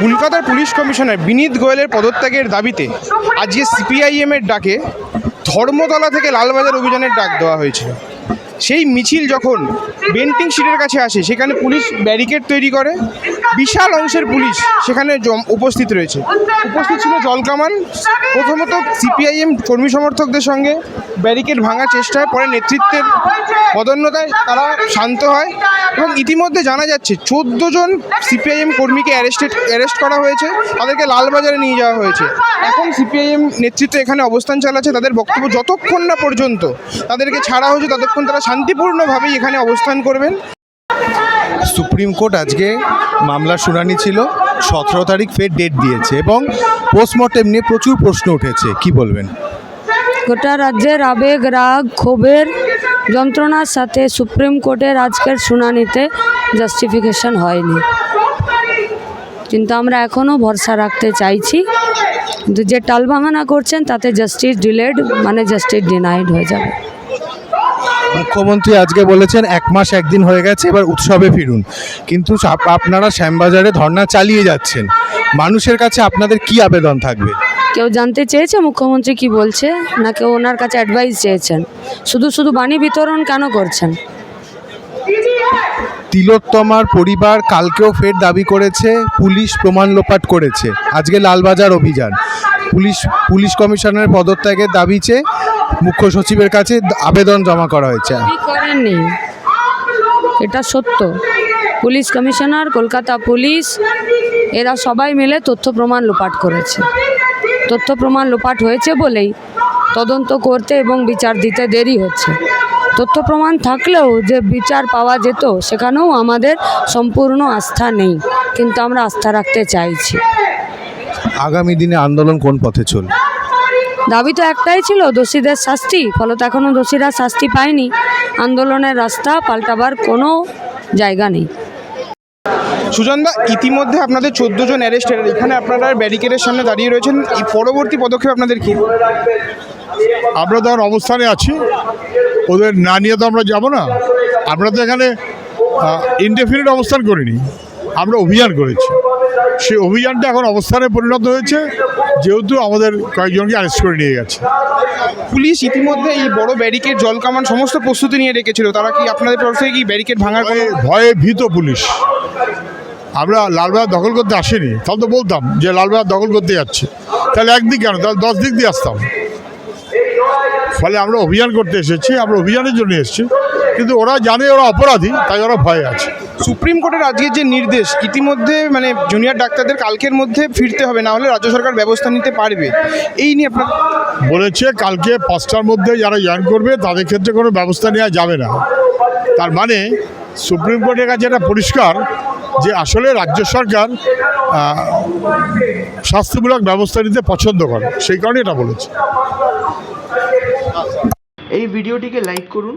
কলকাতার police commissioner বিনীত গোয়েলের পদত্যাগের দাবিতে আজকে সিপিআইএমের ডাকে ধর্মতলা থেকে লালবাজার অভিযানের ডাক দেওয়া হয়েছিল সেই মিছিল যখন বেন্টিং সিটের কাছে আসে, সেখানে পুলিশ ব্যারিকেড তৈরি করে বিশাল অংশের পুলিশ সেখানে উপস্থিত রয়েছে। উপস্থিত ছিল জলকামান। প্রথমত সিপিআইএম কর্মী সমর্থকদের সঙ্গে ব্যারিকেড ভাঙার চেষ্টায় পরে নেতৃত্বের পদোন্নতায় তারা শান্ত হয় এবং ইতিমধ্যে জানা যাচ্ছে চোদ্দ জন সিপিআইএম কর্মীকে অ্যারেস্টেড অ্যারেস্ট করা হয়েছে। তাদেরকে লালবাজারে নিয়ে যাওয়া হয়েছে। এখন সিপিআইএম নেতৃত্ব এখানে অবস্থান চালাচ্ছে তাদের বক্তব্য যতক্ষণ না পর্যন্ত তাদেরকে ছাড়া হয়েছে, ততক্ষণ তারা শান্তিপূর্ণভাবেই এখানে অবস্থান করবেন। সুপ্রিম কোর্ট আজকে মামলার শুনানি ছিল। সতেরো তারিখ ফের ডেট দিয়েছে এবং পোস্টমর্টেম নিয়ে প্রচুর প্রশ্ন উঠেছে। কি বলবেন? গোটা রাজ্যের আবেগ, রাগ, ক্ষোভের যন্ত্রণার সাথে সুপ্রিম কোর্টের আজকের শুনানিতে জাস্টিফিকেশন হয়নি। কিন্তু আমরা এখনও ভরসা রাখতে চাইছি, কিন্তু যে টালবাহানা করছেন তাতে জাস্টিস ডিলেড মানে জাস্টিস ডিনাইড হয়ে যাবে। মুখ্যমন্ত্রী আজকে বলেছেন এক মাস একদিন হয়ে গেছে এবার উৎসবে ফিরুন। কিন্তু আপনারা শ্যামবাজারে ধর্না চালিয়ে যাচ্ছেন। মানুষের কাছে আপনাদের কি আবেদন থাকবে? কেউ জানতে চেয়েছে মুখ্যমন্ত্রী কি বলছে? না কেউ ওনার কাছে অ্যাডভাইস চেয়েছেন? শুধু শুধু বাণী বিতরণ কেন করছেন? তিলোত্তমার পরিবার কালকেও ফের দাবি করেছে পুলিশ প্রমাণ লোপাট করেছে। আজকে লালবাজার অভিযান। পুলিশ পুলিশ কমিশনারের পদত্যাগের দাবি চেয়ে মুখ্য সচিবের কাছে আবেদন জমা করা হয়েছে। করেননি। এটা সত্য। পুলিশ কমিশনার কলকাতা পুলিশ এরা সবাই মিলে তথ্য প্রমাণ লোপাট করেছে। তথ্য প্রমাণ লোপাট হয়েছে বলেই তদন্ত করতে এবং বিচার দিতে দেরি হচ্ছে। তথ্য প্রমাণ থাকলেও যে বিচার পাওয়া যেত সেখানেও আমাদের সম্পূর্ণ আস্থা নেই। কিন্তু আমরা আস্থা রাখতে চাইছি। আগামী দিনে আন্দোলন কোন পথে চলবে? দাবি তো একটাই ছিল দোষীদের শাস্তি। ফলত এখনও দোষীরা শাস্তি পায়নি। আন্দোলনের রাস্তা পাল্টাবার কোনো জায়গা নেই। সুজনদা ইতিমধ্যে আপনাদের চোদ্দ জন অ্যারেস্টেড। এখানে আপনারা ব্যারিকেডের সামনে দাঁড়িয়ে রয়েছেন। এই পরবর্তী পদক্ষেপ আপনাদের কি? আমরা তো অবস্থানে আছি। ওদের না নিয়ে তো আমরা যাব না। আমরা তো এখানে ইনডেফিনিট অবস্থান করিনি। আমরা অভিযান করেছি। সেই অভিযানটা এখন অবস্থানে পরিণত হয়েছে যেহেতু আমাদের কয়েকজনকে অ্যারেস্ট করে নিয়ে গেছে। পুলিশ ইতিমধ্যে এই বড় ব্যারিকেড জল কামান সমস্ত প্রস্তুতি নিয়ে রেখেছিল তারা কি আপনাদের তরফ থেকে কি ব্যারিকেড ভাঙার ভয়ে ভীত পুলিশ। আমরা লালবাজার দখল করতে আসিনি। তাহলে তো বলতাম যে লালবাজার দখল করতে যাচ্ছে। তাহলে একদিক কেন? তাহলে দশ দিক দিয়ে আসতাম। ফলে আমরা অভিযান করতে এসেছি আমরা অভিযানের জন্য এসেছি। কিন্তু ওরা জানে ওরা অপরাধী তাই ওরা ভয়ে আছে। সুপ্রিম কোর্টের আজকের যে নির্দেশ ইতিমধ্যে মানে জুনিয়র ডাক্তারদের কালকের মধ্যে ফিরতে হবে না হলে রাজ্য সরকার ব্যবস্থা নিতে পারবে। এই নিয়ে আপনার বলেছে কালকে পাঁচটার মধ্যে যারা জয়েন করবে তাদের ক্ষেত্রে কোনো ব্যবস্থা নেওয়া যাবে না। তার মানে সুপ্রিম কোর্টের কাছে এটা পরিষ্কার যে আসলে রাজ্য সরকার শাস্তিমূলক ব্যবস্থা নিতে পছন্দ করে। সেই কারণে এটা বলেছে। এই ভিডিওটিকে লাইক করুন।